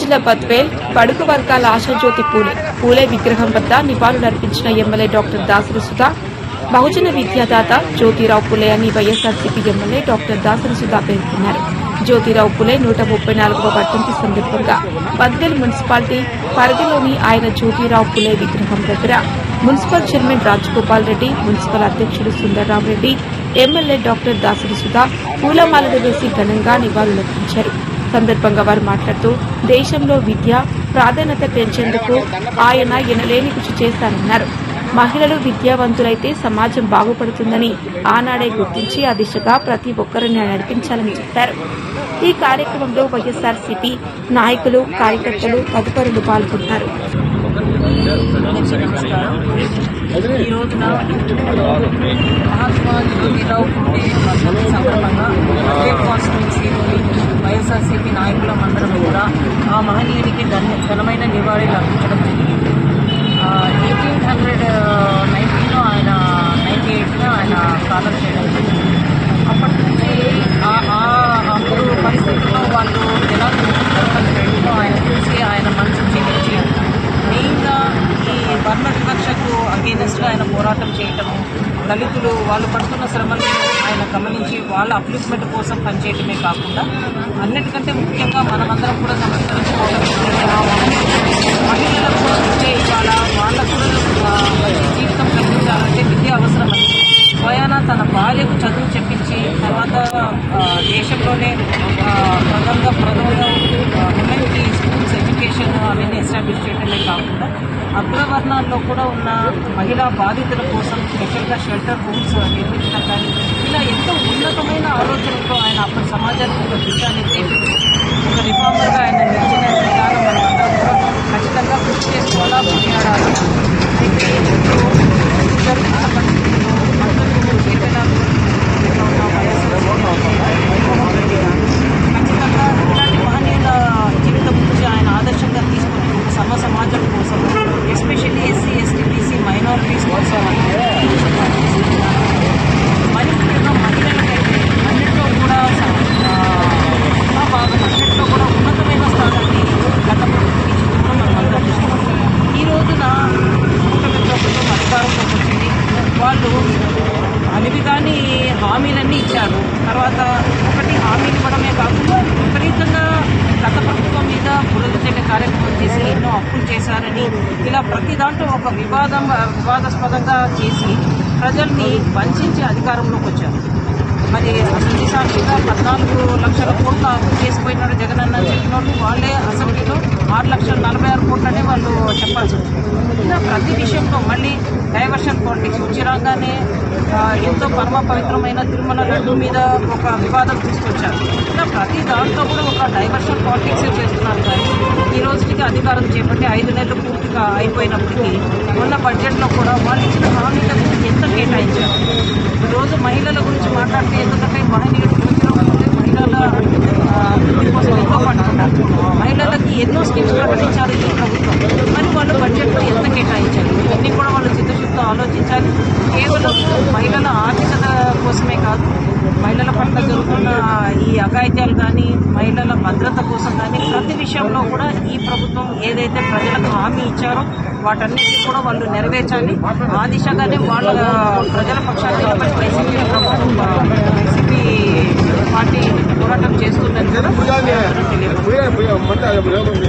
జిల్లా బద్వేల్ బడుగు వర్గాల ఆశాజ్యోతి పూలే. పూలే విగ్రహం వద్ద నివాళులర్పించిన ఎమ్మెల్యే డాక్టర్ దాసరి సుధా బహుజన విద్యాదాత జ్యోతిరావు పులే అని YSRCP MLA doctor Dasari Sudha పేర్కొన్నారు. జ్యోతిరావు పులే నూట ముప్పై నాలుగవ వర్ధంతి సందర్భంగా బద్వేల్ మున్సిపాలిటీ పరిధిలోని ఆయన జ్యోతిరావు పులే విగ్రహం దగ్గర municipal chairman Rajagopal Reddy municipal అధ్యక్షుడు సుందర్రామరెడ్డి ఎమ్మెల్యే డాక్టర్ దాసరి సుధా పూలమాలలు వేసి ఘనంగా నివాళులర్పించారు. సందర్భంగా వారు మాట్లాడుతూ దేశంలో విద్య ప్రాధాన్యత పెంచేందుకు ఆయన ఎనలేని కృషి చేస్తానన్నారు. మహిళలు విద్యావంతులైతే సమాజం బాగుపడుతుందని ఆనాడే గుర్తించి ఆ దిశగా ప్రతి ఒక్కరిని నడిపించాలని చెప్పారు. ఈ కార్యక్రమంలో వైఎస్ఆర్సీపీ నాయకులు కార్యకర్తలు తదుపరులు పాల్గొన్నారు. ఈ రోజున మహాత్మా జ్యోతిరావు పుట్టే వర్ధంతి సందర్భంగా అదే కాన్స్టిట్యున్సీలోని వైఎస్ఆర్సీపీ నాయకులం అందరం కూడా ఆ మహనీయునికి ఘన ఘనమైన నివాళులు అర్పించడం జరిగింది ఎయిటీన్ హండ్రెడ్ నైన్టీలో ఆయన నైన్టీ ఎయిట్లో ఆయన కాలం చేయడం అప్పటి నుంచి అప్పుడు పరిస్థితుల్లో వాళ్ళు ఎలా జరపలేదు ఆయన చూసి ఆయన మనసు చేయించి మెయిన్గా ఈ వర్ణ వివక్షకు అగేనెస్ట్గా ఆయన పోరాటం చేయటము దళితులు వాళ్ళు పడుతున్న శ్రమను ఆయన గమనించి వాళ్ళ అప్లిప్మెంట్ కోసం పనిచేయటమే కాకుండా అన్నిటికంటే ముఖ్యంగా మనమందరం కూడా సమస్యలు మహిళలకు కూడా విద్య దేశంలోనే ఆ, ప్రథమంగా ప్రథమంగా ఉమెన్కి స్కూల్స్ ఎడ్యుకేషన్ అవన్నీ ఎస్టాబ్లిష్ చేయడమే కాకుండా అగ్రవర్ణాల్లో కూడా ఉన్న మహిళా బాధితుల కోసం స్పెషల్గా షెల్టర్ హోమ్స్ నిర్మించడం కానీ ఇలా ఎంతో ఉన్నతమైన ఆలోచనతో ఆయన అప్పటి సమాజానికి ఒక దిశాన్ని ఒక రిఫార్మర్గా ఆయన నిలిచిన విధానం మనం అందరం కూడా ఖచ్చితంగా కృషి చేసుకోవాలా కొనియాడాలి అయితే ఇప్పుడు జరుగుతున్న పరిస్థితుల్లో అందరూ చేతనాలు ఉన్న వైఎస్ఆర్ జగన్మోహన్ రెడ్డి గారు ఖచ్చితంగా ఇలాంటి మహనీయుల జీవితం గురించి ఆయన ఆదర్శంగా తీసుకొని ఒక సమ సమాజం కోసం especially SC ST BC minorities కోసం మహిళలకైతే అన్నింటిలో కూడా భాగం అన్నింటిలో కూడా ఉన్నతమైన స్థానాన్ని గత ప్రభుత్వం మనం అందరం ఈ రోజున కూటమి ప్రభుత్వం అధికారంలోకి వచ్చింది వాళ్ళు అలివిగాని హామీలన్నీ ఇచ్చారు తర్వాత ఒకటి హామీలు ఇవ్వడమే కాకుండా విపరీతంగా గత ప్రభుత్వం మీద బురద చెల్లె కార్యక్రమం చేసి ఎన్నో అప్పులు చేశారని ఇలా ప్రతి దాంట్లో ఒక వివాదం వివాదాస్పదంగా చేసి ప్రజల్ని వంచి అధికారంలోకి వచ్చారు. మరి అసెంబ్లీ పద్నాలుగు లక్షల కోట్ల అప్పు చేసిపోయినాడు జగన్ అన్న చెప్పినోళ్ళు వాళ్ళే. అసెంబ్లీలో ఆరు లక్షల నలభై ఆరు కోట్లనే వాళ్ళు చెప్పాల్సి వచ్చింది. ఇలా ప్రతి విషయంలో మళ్ళీ డైవర్షన్ పాలిటిక్స్ వచ్చి రాగానే ఎంతో పరమ పవిత్రమైన తిరుమల లడ్డు మీద ఒక వివాదం తీసుకొచ్చారు. ఇలా ప్రతి దాంట్లో కూడా ఒక డైవర్షన్ పాలిటిక్స్ చేస్తున్నారు. అధికారం చేపట్టి ఐదు నెలలు పూర్తిగా అయిపోయినప్పటికీ మొన్న బడ్జెట్లో కూడా వాళ్ళు ఇచ్చిన హామీలకు ఎంత కేటాయించారు? రోజు మహిళల గురించి మాట్లాడితే ఎందుకంటే మహిళలు మహిళల కోసం ఎంతో పట్టుకున్నారు మహిళలకి ఎన్నో స్కీమ్స్ ప్రకటించారు ఈ ప్రభుత్వం. మరి వాళ్ళు బడ్జెట్లో ఎంత కేటాయించారు? ఇవన్నీ కూడా వాళ్ళు చిత్తశుద్ధితో ఆలోచించాలి. కేవలం మహిళల ఆర్థికత కోసమే కాదు మహిళల పట్ల జరుగుతున్న ఈ అఘాయిత్యాలు కానీ మహిళల భద్రత కోసం కానీ ప్రతి విషయంలో కూడా ఈ ప్రభుత్వం ఏదైతే ప్రజలకు హామీ ఇచ్చారో వాటన్నిటిని కూడా వాళ్ళు నెరవేర్చాలి. ఆ దిశగానే వాళ్ళ ప్రజల పక్షాన్ని వైసీపీ ప్రభుత్వం వైసీపీ పార్టీ పోరాటం చేస్తుందని కూడా తెలియదు